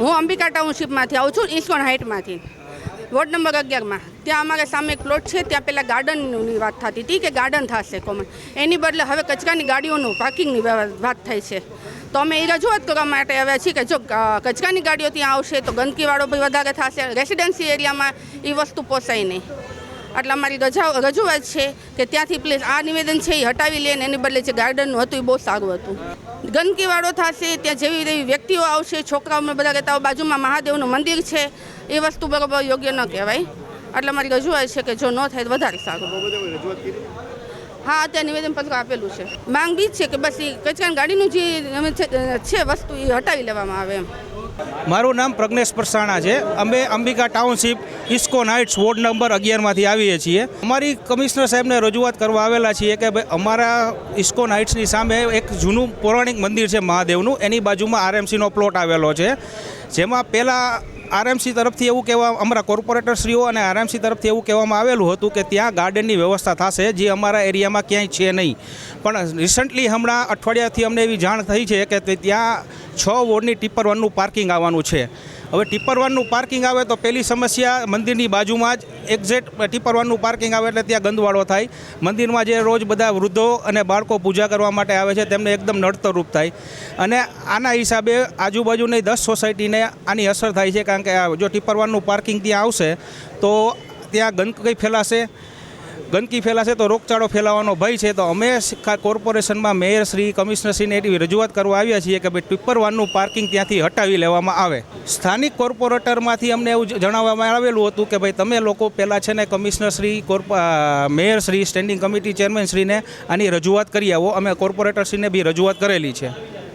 હું અંબિકા ટાઉનશીપમાંથી આવું છું ઇસ્કોન હાઇટમાંથી. વોર્ડ નંબર અગિયારમાં. ત્યાં અમારે સામે એક પ્લોટ છે, ત્યાં પહેલાં ગાર્ડનની વાત થતી હતી કે ગાર્ડન થશે કોમન. એની બદલે હવે કચરાની ગાડીઓનું પાર્કિંગની વાત થઈ છે. તો અમે એ રજૂઆત કરવા માટે આવ્યા છીએ કે જો કચરાની ગાડીઓ ત્યાં આવશે તો ગંદકીવાળો બી વધારે થશે, રેસિડેન્સી એરિયામાં એ વસ્તુ પોસાય નહીં. એટલે અમારી રજા રજૂઆત છે કે ત્યાંથી પ્લેસ આ નિવેદન છે એ હટાવી લે ને એની બદલે જે ગાર્ડનનું હતું એ બહુ સારું હતું. ગંદકીવાળો થશે ત્યાં જેવી તેવી વ્યક્તિઓ આવશે છોકરાઓને બધા કહેતા હોય બાજુમાં મહાદેવનું મંદિર છે. એ વસ્તુ બરોબર યોગ્ય ન કહેવાય. એટલે અમારી રજૂઆત છે કે જો ન થાય તો વધારે સારું. હા અત્યારે નિવેદન પત્ર આપેલું છે. માંગ બી છે કે બસ એ કચરાની ગાડીનું જે છે વસ્તુ એ હટાવી લેવામાં આવે એમ. મારું નામ પ્રજ્ઞેશ પરસાણા છે. અમે અંબિકા ટાઉનશીપ ઇસ્કો નાઇટ્સ વોર્ડ નંબર અગિયારમાંથી આવીએ છીએ. અમારી કમિશનર સાહેબને રજૂઆત કરવા આવેલા છીએ કે ભાઈ અમારા ઇસ્કો નાઇટ્સની સામે એક જૂનું પૌરાણિક મંદિર છે મહાદેવનું. એની બાજુમાં આરએમસીનો પ્લોટ આવેલો છે. જેમાં પહેલાં આરએમસી તરફથી એવું કહેવા, અમારા કોર્પોરેટરશ્રીઓ અને આરએમસી તરફથી એવું કહેવામાં આવેલું હતું કે ત્યાં ગાર્ડનની વ્યવસ્થા થશે, જે અમારા એરિયામાં ક્યાંય છે નહીં. પણ રિસન્ટલી હમણાં અઠવાડિયાથી અમને એવી જાણ થઈ છે કે ત્યાં છ વોર્ડની ટીપર વનનું પાર્કિંગ આવવાનું છે. હવે ટીપર વનનું પાર્કિંગ આવે તો પહેલી સમસ્યા મંદિરની બાજુમાં જ એક્ઝેક્ટ ટીપર વનનું પાર્કિંગ આવે એટલે ત્યાં ગંદવાળો થાય. મંદિરમાં જે રોજ બધા વૃદ્ધો અને બાળકો પૂજા કરવા માટે આવે છે તેમને એકદમ નડતરરૂપ થાય. અને આના હિસાબે આજુબાજુની દસ સોસાયટીને આની અસર થાય છે કારણ કે જો ટીપર વનનું પાર્કિંગ ત્યાં આવશે તો ત્યાં ગંદકી ફેલાશે. ગંદકી ફેલાશે તો રોગચાળો ફેલાવાનો ભય છે. તો અમે કોર્પોરેશનમાં મેયર શ્રી કમિશનરશ્રીને એવી રજૂઆત કરવા આવ્યા છીએ કે ભાઈ ટીપર વાનનું પાર્કિંગ ત્યાંથી હટાવી લેવામાં આવે. સ્થાનિક કોર્પોરેટરમાંથી અમને એવું જણાવવામાં આવેલું હતું કે ભાઈ તમે લોકો પહેલાં છે ને કમિશનરશ્રી કોર્પ મેયરશ્રી સ્ટેન્ડિંગ કમિટી ચેરમેનશ્રીને આની રજૂઆત કરી આવો. અમે કોર્પોરેટરશ્રીને બી રજૂઆત કરેલી છે.